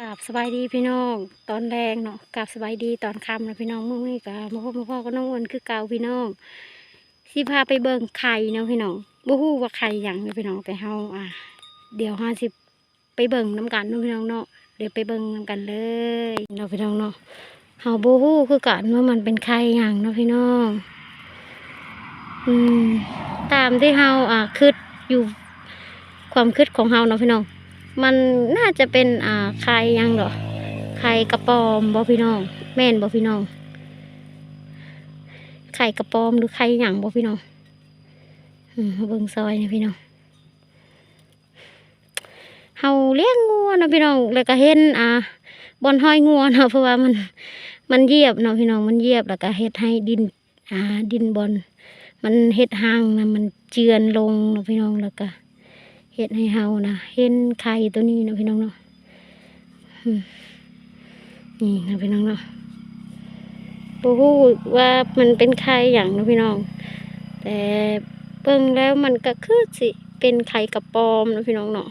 ราบสบายดีพี่น้องตอนแรงเนาะกราบสบายดีตอนค่ำนะพี่น้องเมื่อนี้ก็มาพบมาพ่อก็น้องอ้วนคือเกาพี่น้องสิพาไปเบิ่งไข่เนาะพี่น้องบ่ฮู้ว่าไข่หยังเนาะพี่น้องแต่เฮาอะ เดี๋ยวเฮาสิไปเบิ่งน้ำกันเนาะพี่น้องเนาะเดี๋ยวไปเบิ่งน้ำกันเลยเนาะพี่น้องเนาะเฮาบ่ฮู้คือกันว่ามันเป็นไข่หยังเนาะพี่น้องอืมตามที่เฮาอะคิดอยู่ความคิดของเฮาเนาะพี่น้อง มันน่าจะเป็นอ่าไข่ยังเหรอไข่กระปอมบ่พี่น้อง แม่นบ่พี่น้องไข่กระปอมหรือไข่หยังบ่พี่น้องอเบิ่งซอยนะพี่น้องเฮาเลี้ยงงัวนะพี่น้องแล้วก็เห็นอ่าบอนห้อยงัวเนาะเพราะว่ามันมันเยียบเนาะพี่น้องมันเยียบแล้วก็เฮ็ดให้ดินอ่าดินบอนมันเฮ็ดหางนะมันเจือนลงเนาะพี่น้องแล้วก็ เห็ดให้เฮานะเห็นไข่ตัวนี้นะพี่น้องเนาะนี่นะพี่น้องเนาะปูฮู้ว่ามันเป็นไข่อย่างนะพี่น้อง แต่เบิ่งแล้วมันก็คือสิเป็นไข่กระปอมนะพี่น้องเนาะ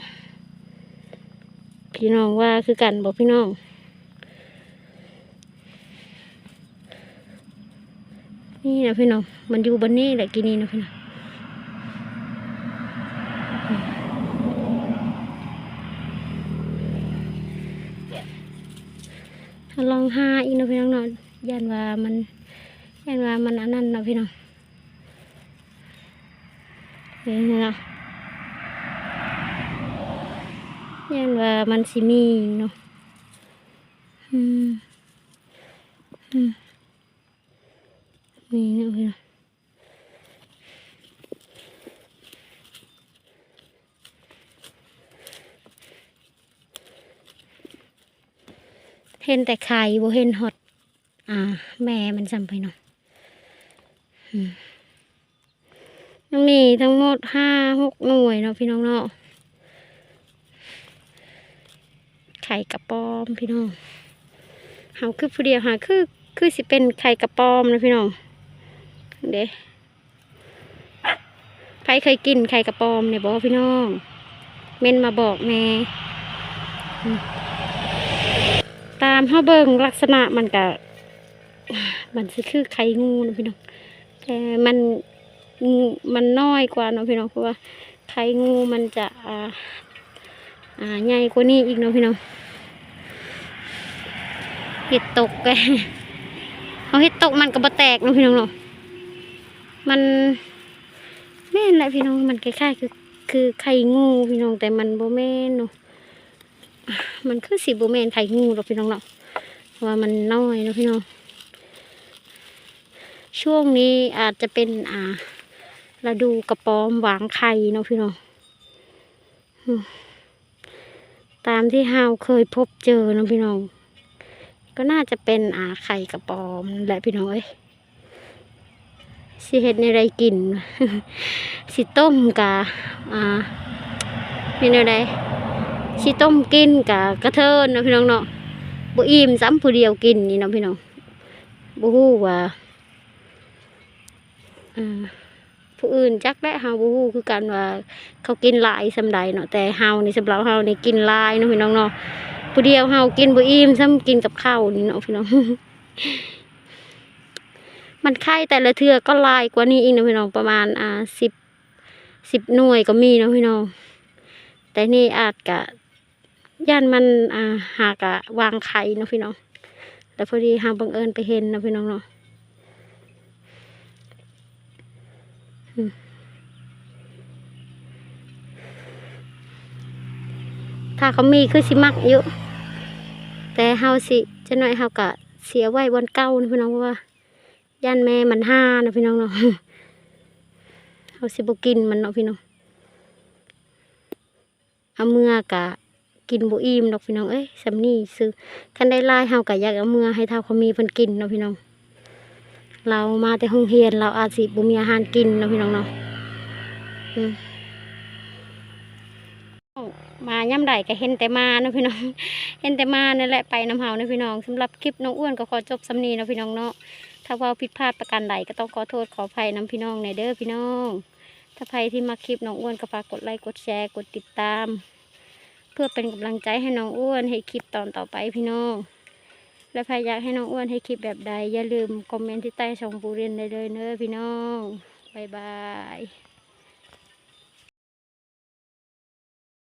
พี่น้องว่าคือกันบอกพี่น้องนี่นะพี่น้องมันอยู่บนนี้แหละกินนี่นะพี่น้อง ลองหาอีกนะพี่น้องเนาะยันว่ามันยันว่ามันอันนั้นเนาะพี่น้องเห็นไหมเนาะยันว่ามันสิมีเนาะอืมอืมนี่เนาะพี่น้อง เห็นแต่ไข่บ่เห็นฮอตอ่า แม่มันจำไปเนาะอืมยังมีทั้งหมดห้าหกหน่วยเนาะพี่น้องเนาะไข่กระปอมพี่น้องเฮาคือผู้เดียวหาคือคือสิเป็นไข่กระปอมนะพี่น้องเด้ใครเคยกินไข่กระปอมเนี่ยบอกพี่น้อง เม่นมาบอกแม่อืมตามเฮาเบิ่งลักษณะมันก็มันสิคือไข่งูนะพี่น้องแต่มันงูมันน้อยกว่าเนาะพี่น้องเพราะว่าไข่งูมันจะอ่าอ่าใหญ่กว่านี้อีกเนาะพี่น้องเห็ดตกแกเอาเห็ดตกมันก็บแตกเนาะพี่น้องเนาะมันแม่นแหละพี่น้องมันคล้ายๆคือคือไข่งูพี่น้องแต่มันโบแม่นเนาะ มันคือสีโบแมนไข่งูหรอกพี่น้องเนาะเพราว่ามันน้อยนะพี่น้อง ช่วงนี้อาจจะเป็นอ่าฤดูกระปอมหวางไข่เนาะพี่น้องตามที่ฮาวเคยพบเจอนะพี่น้อง ก็น่าจะเป็นอ่าไข่กระปอมแหละพี่น้องเอ้ยสิเห็ดในไรกิน สิต้มกะอ่าเป็นอะไร สิต้มกินกะกระเทินเนาะพี่น้องเนาะบ่อิ่มซ้ำผู้เดียวกินนี่เนาะพี่น้องบ่ฮู้ว่าอ่าผู้อื่นจักและเฮาบ่ฮู้คือกันว่าเขากินหลายสำใดเนาะแต่เฮาในี่สำหรับเฮาในกินลายเนาะพี่น้องเนาะผู้เดียวเฮากินบ่อิ่มซ้ำกินกับข้าวนี่เนาะพี่น้องมันไข่แต่ละเทือก็ลายกว่านี้อีกนะพี่น้องประมาณอ่าสิบสิบหน่วยก็มีเนาะพี่น้อง แต่นี่อาจกะ ย่านมันอ่าหากะวางไข่เนาะพี่น้องแต่พอดีหาบังเอิญไปเห็นนะพี่น้องเนาะอืมถ้าเขามีคือสิมักอยู่แต่เฮาสิจะหน่อยเฮากะเสียไว้บนเก้านะพี่น้องเพราะว่าย่านแม่มันห้านะพี่น้องเนาะเอาสิบกินมันเนาะพี่น้องเอาเมื่อกะ กินบุอิ่มดอกพี่น้องเอ้ยสำนี่ซื้อคันได้ไล่เฮากะอยากเอาเมื่อให้เท่าเขามีเพิ่นกินเนาะพี่น้อง เรามาแต่ห้องเรียนเราอาจสิบ่มีอาหารกินเนาะพี่น้องเนาะมาย่ำใดก็เห็นแต่มาเนาะพี่น้อง เห็นแต่มานั่นแหละไปน้ำเฮาเนาะพี่น้องสำหรับคลิปน้องอ้วนก็ขอจบสำนีเนาะพี่น้องเนาะถ้าเว่าผิดพลาดประการใดก็ต้องขอโทษขออภัยน้ำพี่น้องในเด้อพี่น้อง ถ้าใครที่มาคลิปน้องอ้วนก็ฝากกดไลค์กดแชร์กดติดตาม พื่อเป็นกำลังใจให้น้องอ้วนให้คลิปตอนต่อไปพี่น้อง และพายอยากให้น้องอ้วนให้คลิปแบบใด อย่าลืมคอมเมนต์ที่ใต้ช่องบูเรียนได้เลยเนอะพี่น้องบายบาย